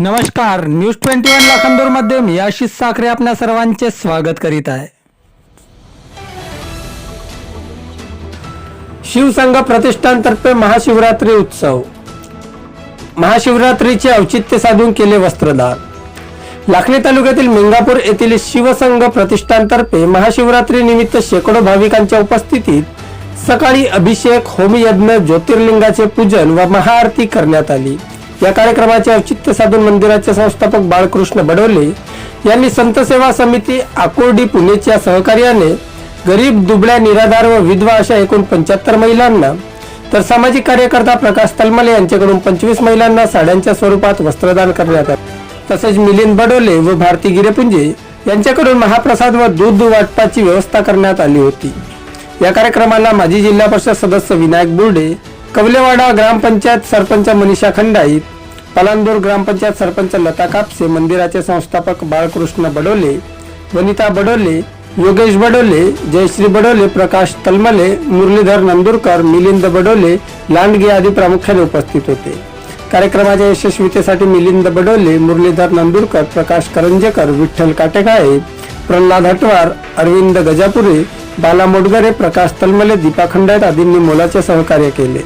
नमस्कार news twenty one लाखांदूरमध्ये मी आशिष साखरे आपल्या सर्वांचे स्वागत करीत आहे. शिवसंघ प्रतिष्ठानतर्फे महाशिवरात्री उत्सव. महाशिवरात्रीचे औचित्य साधून केले वस्त्रदान. लाखणी तालुक्यातील मिंगापूर येथील शिवसंघ प्रतिष्ठानतर्फे महाशिवरात्री निमित्त शेकडो भाविकांच्या उपस्थितीत सकाळी अभिषेक होमयज्ञ ज्योतिर्लिंगाचे पूजन व महाआरती करण्यात आली. या कार्यक्रमाचे औचित्य साधून मंदिराचे संस्थापक बाळकृष्ण बडोले यांनी संत सेवा समिती आकुर्डी पुणेच्या सहकार्याने गरीब दुबळ्या निराधार व विधवा अशा एकूण पंच्याहत्तर महिलांना तर सामाजिक कार्यकर्ता प्रकाश तलमले यांच्याकडून पंचवीस महिलांना साड्यांच्या स्वरूपात वस्त्रदान करण्यात आले. तसेच मिलिंद बडोले व भारती गिरेपुंजे यांच्याकडून महाप्रसाद व दूध वाटपाची व्यवस्था करण्यात आली होती. या कार्यक्रमाला माजी जिल्हा परिषद सदस्य विनायक बुर्डे कवलेवाडा ग्रामपंचायत सरपंच मनीषा खंडाईत पलांदूर ग्रामपंचायत सरपंच लता कापसे मंदिराचे संस्थापक बाळकृष्ण बडोले वनिता बडोले योगेश बडोले जयश्री बडोले प्रकाश तलमले मुरलीधर नंदुरकर मिलिंद बडोले लांडगे आदी प्रामुख्याने उपस्थित होते. कार्यक्रमाच्या यशस्वीतेसाठी मिलिंद बडोले मुरलीधर नंदुरकर प्रकाश करंजेकर विठ्ठल काटेकाळे प्रल्हाद हटवार अरविंद गजापुरे बाला मोडगरे प्रकाश तलमले दीपा खंडायत आदींनी मोलाचे सहकार्य केले.